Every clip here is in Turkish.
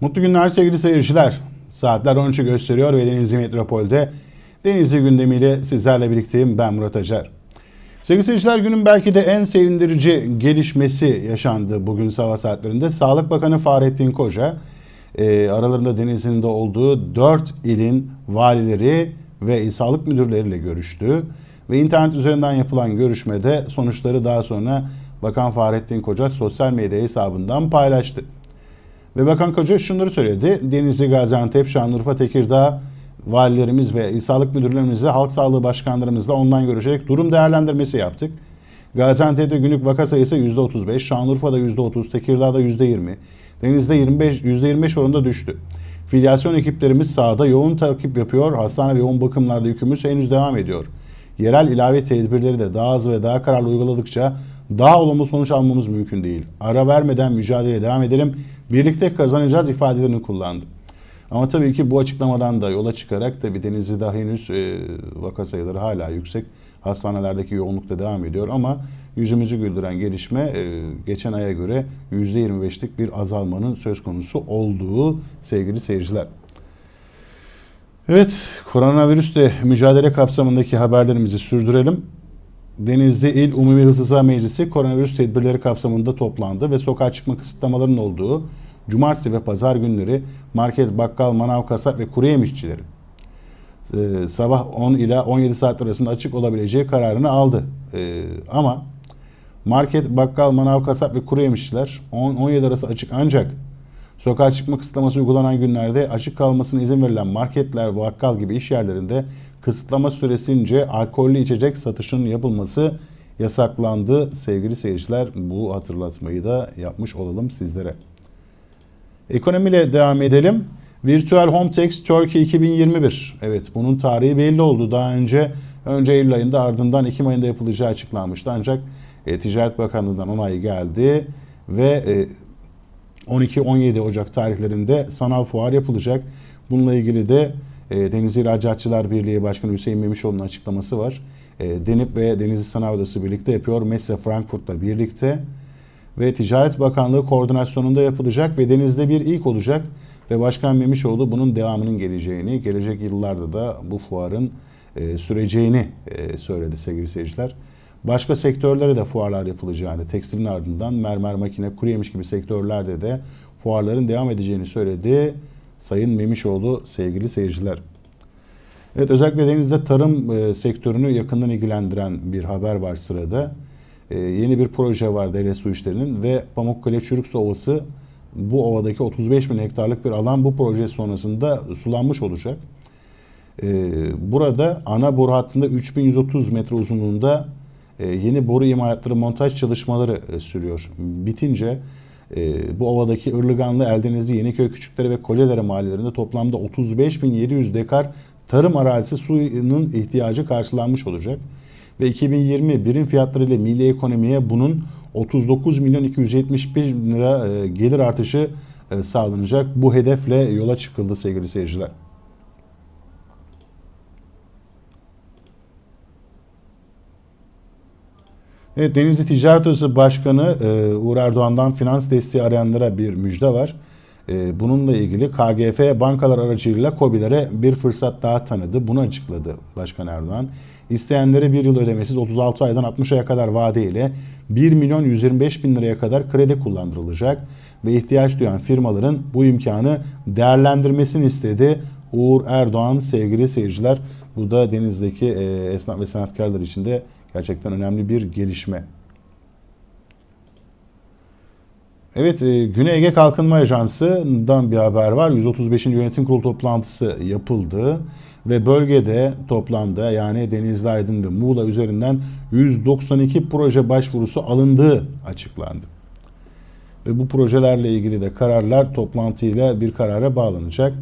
Mutlu günler sevgili seyirciler. Saatler 13'ü gösteriyor ve Denizli Metropol'de Denizli gündemiyle sizlerle birlikteyim. Ben Murat Acar. Sevgili seyirciler günün belki de en sevindirici gelişmesi yaşandı bugün sabah saatlerinde. Sağlık Bakanı Fahrettin Koca e, aralarında Denizli'nin de olduğu 4 ilin valileri ve il sağlık müdürleriyle görüştü. Ve internet üzerinden yapılan görüşmede sonuçları daha sonra Bakan Fahrettin Koca sosyal medya hesabından paylaştı. Ve Bakan Koca şunları söyledi. Denizli, Gaziantep, Şanlıurfa, Tekirdağ valilerimiz ve sağlık müdürlerimizle, halk sağlığı başkanlarımızla online görüşerek durum değerlendirmesi yaptık. Gaziantep'te günlük vaka sayısı %35, Şanlıurfa'da %30, Tekirdağ'da %20, Deniz'de 25, %25 oranında düştü. Filyasyon ekiplerimiz sahada yoğun takip yapıyor. Hastane ve yoğun bakımlarda yükümüz henüz devam ediyor. Yerel ilave tedbirleri de daha hızlı ve daha kararlı uyguladıkça daha olumlu sonuç almamız mümkün değil. Ara vermeden mücadeleye devam edelim. Birlikte kazanacağız ifadelerini kullandı. Ama tabii ki bu açıklamadan da yola çıkarak tabii Denizli'de henüz e, vaka sayıları hala yüksek. Hastanelerdeki yoğunluk da devam ediyor ama yüzümüzü güldüren gelişme e, geçen aya göre %25'lik bir azalmanın söz konusu olduğu sevgili seyirciler. Evet, koronavirüsle mücadele kapsamındaki haberlerimizi sürdürelim. Denizli İl Umumi Hızlı Meclisi koronavirüs tedbirleri kapsamında toplandı ve sokağa çıkma kısıtlamalarının olduğu cumartesi ve pazar günleri market, bakkal, manav, kasap ve kuru yemişçilerin e, sabah 10 ila 17 saat arasında açık olabileceği kararını aldı. E, ama market, bakkal, manav, kasap ve kuru yemişçiler 10-17 arası açık ancak sokağa çıkma kısıtlaması uygulanan günlerde açık kalmasına izin verilen marketler, bakkal gibi iş yerlerinde kısıtlama süresince alkollü içecek satışının yapılması yasaklandı. Sevgili seyirciler bu hatırlatmayı da yapmış olalım sizlere. Ekonomiyle devam edelim. Virtual Hometex Turkey 2021. Evet bunun tarihi belli oldu. Daha önce önce Eylül ayında ardından Ekim ayında yapılacağı açıklanmıştı. Ancak e, Ticaret Bakanlığı'ndan onay geldi ve e, 12-17 Ocak tarihlerinde sanal fuar yapılacak. Bununla ilgili de e, Deniz İhracatçılar Birliği Başkanı Hüseyin Memişoğlu'nun açıklaması var. E, Denip ve Denizli Sanayi Odası birlikte yapıyor. Messe Frankfurt'la birlikte ve Ticaret Bakanlığı koordinasyonunda yapılacak ve denizde bir ilk olacak ve Başkan Memişoğlu bunun devamının geleceğini, gelecek yıllarda da bu fuarın e, süreceğini e, söyledi sevgili seyirciler. Başka sektörlere de fuarlar yapılacağını, tekstilin ardından mermer, makine, kuru yemiş gibi sektörlerde de fuarların devam edeceğini söyledi Sayın Memişoğlu sevgili seyirciler. Evet özellikle denizde tarım e, sektörünü yakından ilgilendiren bir haber var sırada. E, yeni bir proje var devlet su işlerinin ve Pamukkale Çürüksu Ovası bu ovadaki 35 bin hektarlık bir alan bu proje sonrasında sulanmış olacak. E, burada ana boru hattında 3130 metre uzunluğunda e, yeni boru imalatları montaj çalışmaları e, sürüyor. Bitince bu ovadaki Irlıganlı, Eldenizli, Yeniköy, Küçükdere ve Kocadere mahallelerinde toplamda 35.700 dekar tarım arazisi suyunun ihtiyacı karşılanmış olacak. Ve 2020 birim fiyatları ile milli ekonomiye bunun 39 milyon 271 bin lira e, gelir artışı e, sağlanacak. Bu hedefle yola çıkıldı sevgili seyirciler. Evet, Denizli Ticaret Odası Başkanı e, Uğur Erdoğan'dan finans desteği arayanlara bir müjde var. E, bununla ilgili KGF bankalar aracılığıyla KOBİ'lere bir fırsat daha tanıdı. Bunu açıkladı Başkan Erdoğan. İsteyenlere bir yıl ödemesiz 36 aydan 60 aya kadar vadeyle 1 milyon 125 bin liraya kadar kredi kullandırılacak ve ihtiyaç duyan firmaların bu imkanı değerlendirmesini istedi. Uğur Erdoğan sevgili seyirciler bu da Deniz'deki e, esnaf ve sanatkarlar için de gerçekten önemli bir gelişme. Evet, e, Güney Ege Kalkınma Ajansı'dan bir haber var. 135. Yönetim Kurulu toplantısı yapıldı ve bölgede toplamda yani Denizli Aydın ve Muğla üzerinden 192 proje başvurusu alındığı açıklandı. Ve bu projelerle ilgili de kararlar toplantıyla bir karara bağlanacak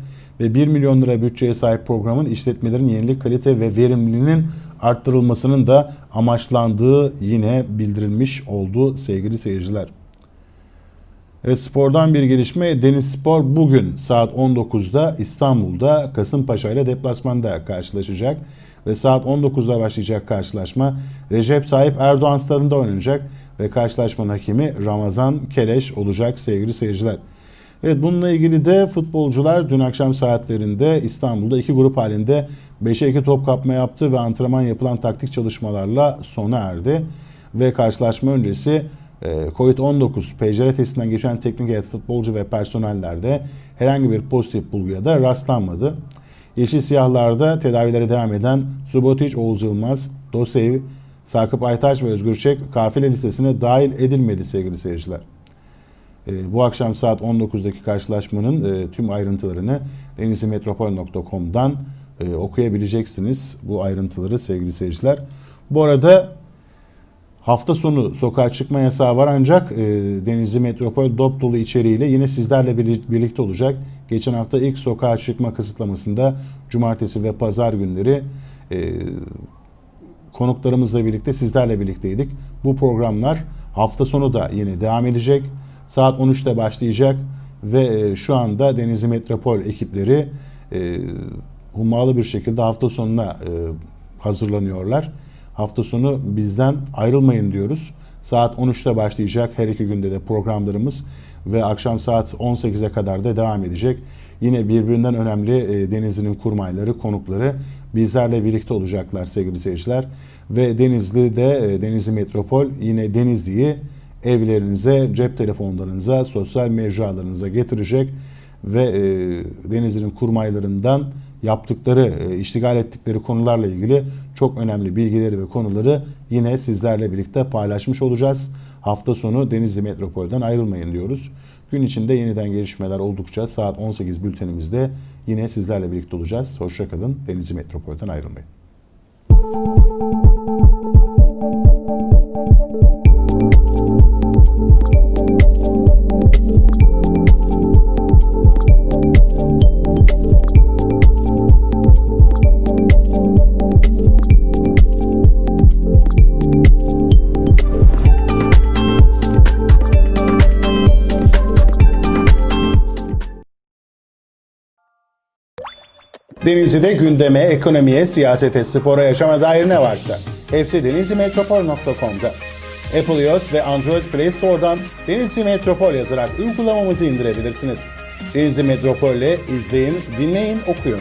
ve 1 milyon lira bütçeye sahip programın işletmelerin yenilik, kalite ve verimliliğinin arttırılmasının da amaçlandığı yine bildirilmiş oldu sevgili seyirciler. Evet spordan bir gelişme. Deniz Spor bugün saat 19'da İstanbul'da Kasımpaşa ile deplasmanda karşılaşacak. Ve saat 19'da başlayacak karşılaşma Recep Tayyip Erdoğan stadında oynanacak. Ve karşılaşmanın hakemi Ramazan Keleş olacak sevgili seyirciler. Evet bununla ilgili de futbolcular dün akşam saatlerinde İstanbul'da iki grup halinde 5'e 2 top kapma yaptı ve antrenman yapılan taktik çalışmalarla sona erdi. Ve karşılaşma öncesi e, Covid-19 PCR testinden geçen teknik heyet futbolcu ve personellerde herhangi bir pozitif bulguya da rastlanmadı. Yeşil Siyahlar'da tedavilere devam eden Subotic, Oğuz Yılmaz, Dosev, Sakıp Aytaç ve Özgür Çek kafile listesine dahil edilmedi sevgili seyirciler. E, bu akşam saat 19'daki karşılaşmanın e, tüm ayrıntılarını denizlimetropol.com'dan e, okuyabileceksiniz bu ayrıntıları sevgili seyirciler. Bu arada hafta sonu sokağa çıkma yasağı var ancak e, Denizli Metropol dop dolu içeriğiyle yine sizlerle birli- birlikte olacak. Geçen hafta ilk sokağa çıkma kısıtlamasında cumartesi ve pazar günleri e, konuklarımızla birlikte sizlerle birlikteydik. Bu programlar hafta sonu da yine devam edecek. Saat 13'te başlayacak ve e, şu anda Denizli Metropol ekipleri e, hummalı bir şekilde hafta sonuna e, hazırlanıyorlar. Hafta sonu bizden ayrılmayın diyoruz. Saat 13'te başlayacak her iki günde de programlarımız ve akşam saat 18'e kadar da devam edecek. Yine birbirinden önemli e, Denizli'nin kurmayları, konukları bizlerle birlikte olacaklar sevgili seyirciler. Ve Denizli'de, e, Denizli Metropol yine Denizli'yi evlerinize, cep telefonlarınıza, sosyal mecralarınıza getirecek ve e, Denizli'nin kurmaylarından yaptıkları, e, iştigal ettikleri konularla ilgili çok önemli bilgileri ve konuları yine sizlerle birlikte paylaşmış olacağız. Hafta sonu Denizli Metropol'den ayrılmayın diyoruz. Gün içinde yeniden gelişmeler oldukça saat 18 bültenimizde yine sizlerle birlikte olacağız. Hoşçakalın. Denizli Metropol'den ayrılmayın. Denizli'de gündeme, ekonomiye, siyasete, spora, yaşama dair ne varsa hepsi denizlimetropol.com'da. Apple iOS ve Android Play Store'dan Denizli Metropol yazarak uygulamamızı indirebilirsiniz. Denizli Metropol'le izleyin, dinleyin, okuyun.